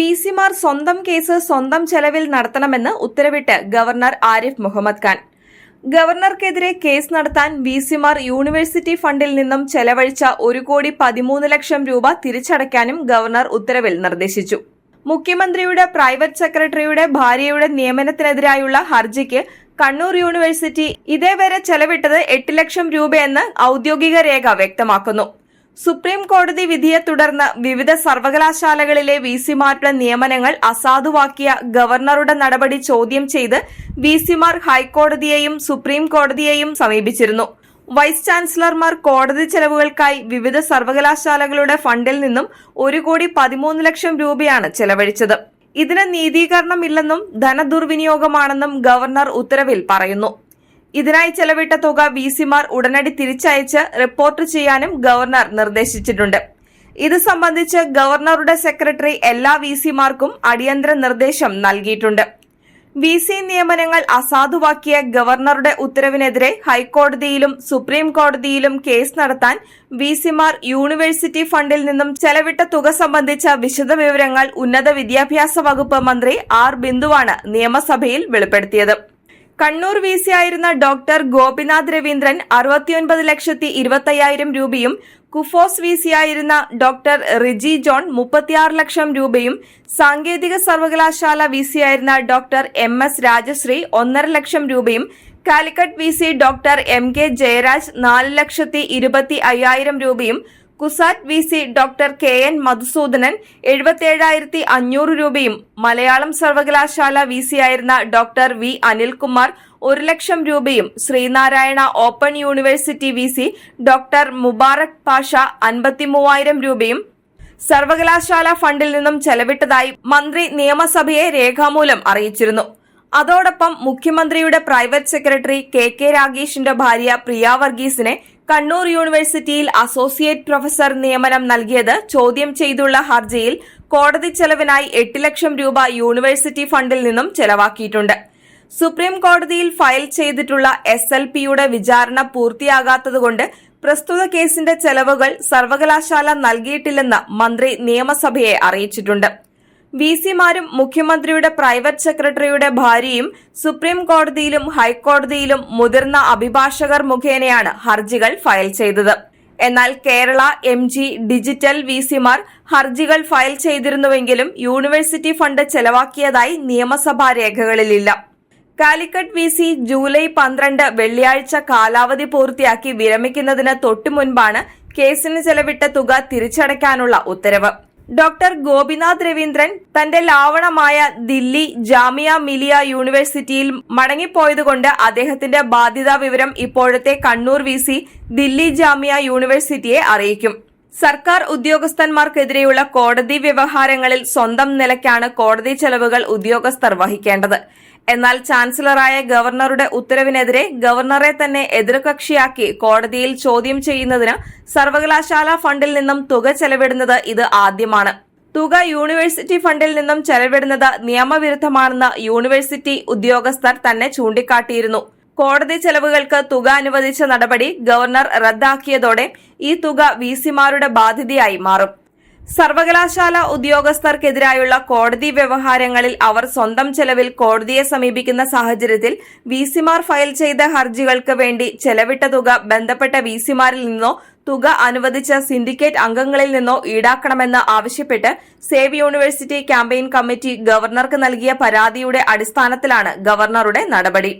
V സിമാർ സ്വന്തം case സ്വന്തം ചെലവിൽ നടത്തണമെന്ന് ഉത്തരവിട്ട് ഗവർണർ ആരിഫ് മുഹമ്മദ് ഖാൻ. ഗവർണർക്കെതിരെ കേസ് നടത്താൻ വി സിമാർ യൂണിവേഴ്സിറ്റി ഫണ്ടിൽ നിന്നും ചെലവഴിച്ച ഒരു കോടി പതിമൂന്ന് ലക്ഷം രൂപ തിരിച്ചടയ്ക്കാനും ഗവർണർ ഉത്തരവിൽ നിർദ്ദേശിച്ചു. മുഖ്യമന്ത്രിയുടെ പ്രൈവറ്റ് സെക്രട്ടറിയുടെ ഭാര്യയുടെ നിയമനത്തിനെതിരായുള്ള ഹർജിക്ക് കണ്ണൂർ യൂണിവേഴ്സിറ്റി ഇതേവരെ ചെലവിട്ടത് എട്ട് ലക്ഷം രൂപയെന്ന് ഔദ്യോഗിക രേഖ വ്യക്തമാക്കുന്നു. സുപ്രീം കോടതി വിധിയെ തുടർന്ന് വിവിധ സർവകലാശാലകളിലെ വി സിമാരുടെ നിയമനങ്ങൾ അസാധുവാക്കിയ ഗവർണറുടെ നടപടി ചോദ്യം ചെയ്ത് വി സിമാർ ഹൈക്കോടതിയെയും സുപ്രീം കോടതിയെയും സമീപിച്ചിരുന്നു. വൈസ് ചാൻസലർമാർ കോടതി ചെലവുകൾക്കായി വിവിധ സർവകലാശാലകളുടെ ഫണ്ടിൽ നിന്നും ഒരു കോടി പതിമൂന്ന് ലക്ഷം രൂപയാണ് ചെലവഴിച്ചത്. ഇതിന് നീതീകരണമില്ലെന്നും ധനദുർവിനിയോഗമാണെന്നും ഗവർണർ ഉത്തരവിൽ പറയുന്നു. ഇതിനായി ചെലവിട്ട തുക വി സിമാർ ഉടനടി തിരിച്ചയച്ച് റിപ്പോർട്ട് ചെയ്യാനും ഗവർണർ നിർദ്ദേശിച്ചിട്ടുണ്ട്. ഇത് സംബന്ധിച്ച് ഗവർണറുടെ സെക്രട്ടറി എല്ലാ വി സിമാർക്കും അടിയന്തര നിർദ്ദേശം നൽകിയിട്ടുണ്ട്. വി സി നിയമനങ്ങൾ അസാധുവാക്കിയ ഗവർണറുടെ ഉത്തരവിനെതിരെ ഹൈക്കോടതിയിലും സുപ്രീം കോടതിയിലും കേസ് നടത്താൻ വി സിമാർ യൂണിവേഴ്സിറ്റി ഫണ്ടിൽ നിന്നും ചെലവിട്ട തുക സംബന്ധിച്ച വിശദ വിവരങ്ങൾ ഉന്നത വിദ്യാഭ്യാസ വകുപ്പ് മന്ത്രി ആർ ബിന്ദുവാണ് നിയമസഭയിൽ വെളിപ്പെടുത്തിയത്. കണ്ണൂർ വി ആയിരുന്ന ഡോക്ടർ ഗോപിനാഥ് രവീന്ദ്രൻ അറുപത്തിയൊൻപത് ലക്ഷത്തി ഇരുപത്തയ്യായിരം രൂപയും കുഫോസ് വി ആയിരുന്ന ഡോക്ടർ റിജി ജോൺ മുപ്പത്തിയാറ് ലക്ഷം രൂപയും സാങ്കേതിക സർവകലാശാല വി ആയിരുന്ന ഡോക്ടർ എം എസ് രാജശ്രീ ഒന്നര ലക്ഷം രൂപയും Calicut V doctor M K Jayaraj നാല് ലക്ഷത്തി ഇരുപത്തി അയ്യായിരം രൂപയും CUSAT V C doctor K N Madhusoodanan എഴുപത്തിയേഴായിരത്തി അഞ്ഞൂറ് രൂപയും മലയാളം സർവകലാശാല വി സി ആയിരുന്ന ഡോക്ടർ വി അനിൽകുമാർ ഒരു ലക്ഷം രൂപയും Sreenarayana open university V C doctor Mubarak Pasha അൻപത്തിമൂവായിരം രൂപയും സർവകലാശാല ഫണ്ടിൽ നിന്നും ചെലവിട്ടതായി മന്ത്രി നിയമസഭയെ രേഖാമൂലം അറിയിച്ചിരുന്നു. അതോടൊപ്പം മുഖ്യമന്ത്രിയുടെ പ്രൈവറ്റ് സെക്രട്ടറി കെ കെ രാഗേഷിന്റെ ഭാര്യ പ്രിയ വർഗീസിനെ കണ്ണൂർ യൂണിവേഴ്സിറ്റിയിൽ അസോസിയേറ്റ് പ്രൊഫസർ നിയമനം നൽകിയത് ചോദ്യം ചെയ്തുള്ള ഹർജിയിൽ കോടതി ചെലവിനായി എട്ട് ലക്ഷം രൂപ യൂണിവേഴ്സിറ്റി ഫണ്ടിൽ നിന്നും ചെലവാക്കിയിട്ടുണ്ട്. സുപ്രീം കോടതിയിൽ ഫയൽ ചെയ്തിട്ടുള്ള എസ് എൽ പിയുടെ വിചാരണ പൂർത്തിയാകാത്തതുകൊണ്ട് പ്രസ്തുത കേസിന്റെ ചെലവുകൾ സർവകലാശാല നൽകിയിട്ടില്ലെന്ന് മന്ത്രി നിയമസഭയെ അറിയിച്ചിട്ടുണ്ട്. വി സിമാരും മുഖ്യമന്ത്രിയുടെ പ്രൈവറ്റ് സെക്രട്ടറിയുടെ ഭാര്യയും സുപ്രീം കോടതിയിലും ഹൈക്കോടതിയിലും മുതിർന്ന അഭിഭാഷകർ മുഖേനയാണ് ഹർജികൾ ഫയൽ ചെയ്തത്. എന്നാൽ Kerala M G digital V സിമാർ ഹർജികൾ ഫയൽ ചെയ്തിരുന്നുവെങ്കിലും യൂണിവേഴ്സിറ്റി ഫണ്ട് ചെലവാക്കിയതായി നിയമസഭാ രേഖകളിലില്ല. കാലിക്കറ്റ് വി സി ജൂലൈ പന്ത്രണ്ട് വെള്ളിയാഴ്ച കാലാവധി പൂർത്തിയാക്കി വിരമിക്കുന്നതിന് തൊട്ടുമുൻപാണ് കേസിന് ചെലവിട്ട തുക തിരിച്ചടയ്ക്കാനുള്ള ഉത്തരവ്. ഡോക്ടർ ഗോപിനാഥ് രവീന്ദ്രൻ തന്റെ ലാവണമായ ദില്ലി ജാമിയ മിലിയ യൂണിവേഴ്സിറ്റിയിൽ മടങ്ങിപ്പോയതുകൊണ്ട് അദ്ദേഹത്തിന്റെ ബാധ്യതാ വിവരം ഇപ്പോഴത്തെ കണ്ണൂർ വി ദില്ലി ജാമിയ യൂണിവേഴ്സിറ്റിയെ അറിയിക്കും. സർക്കാർ ഉദ്യോഗസ്ഥന്മാർക്കെതിരെയുള്ള കോടതി വ്യവഹാരങ്ങളിൽ സ്വന്തം നിലയ്ക്കാണ് കോടതി ചെലവുകൾ ഉദ്യോഗസ്ഥർ വഹിക്കേണ്ടത്. എന്നാൽ ചാൻസലറായ ഗവർണറുടെ ഉത്തരവിനെതിരെ ഗവർണറെ തന്നെ എതിർകക്ഷിയാക്കി കോടതിയിൽ ചോദ്യം ചെയ്യുന്നതിന് സർവകലാശാല ഫണ്ടിൽ നിന്നും തുക ചെലവിടുന്നത് ഇത് ആദ്യമാണ്. തുക യൂണിവേഴ്സിറ്റി ഫണ്ടിൽ നിന്നും ചെലവിടുന്നത് നിയമവിരുദ്ധമാണെന്ന് യൂണിവേഴ്സിറ്റി ഉദ്യോഗസ്ഥർ തന്നെ ചൂണ്ടിക്കാട്ടിയിരുന്നു. കോടതി ചെലവുകൾക്ക് തുക അനുവദിച്ച നടപടി ഗവർണർ റദ്ദാക്കിയതോടെ ഈ തുക വി സിമാരുടെ ബാധ്യതയായി മാറും. സർവകലാശാല ഉദ്യോഗസ്ഥർക്കെതിരായുള്ള കോടതി വ്യവഹാരങ്ങളിൽ അവർ സ്വന്തം ചെലവിൽ കോടതിയെ സമീപിക്കുന്ന സാഹചര്യത്തിൽ വി സിമാർ ഫയൽ ചെയ്ത ഹർജികൾക്ക് വേണ്ടി ചെലവിട്ട തുക ബന്ധപ്പെട്ട വി സിമാരിൽ നിന്നോ തുക അനുവദിച്ച സിൻഡിക്കേറ്റ് അംഗങ്ങളിൽ നിന്നോ ഈടാക്കണമെന്ന് ആവശ്യപ്പെട്ട് സേവ് യൂണിവേഴ്സിറ്റി ക്യാമ്പയിൻ കമ്മിറ്റി ഗവർണർക്ക് നൽകിയ പരാതിയുടെ അടിസ്ഥാനത്തിലാണ് ഗവർണറുടെ നടപടി.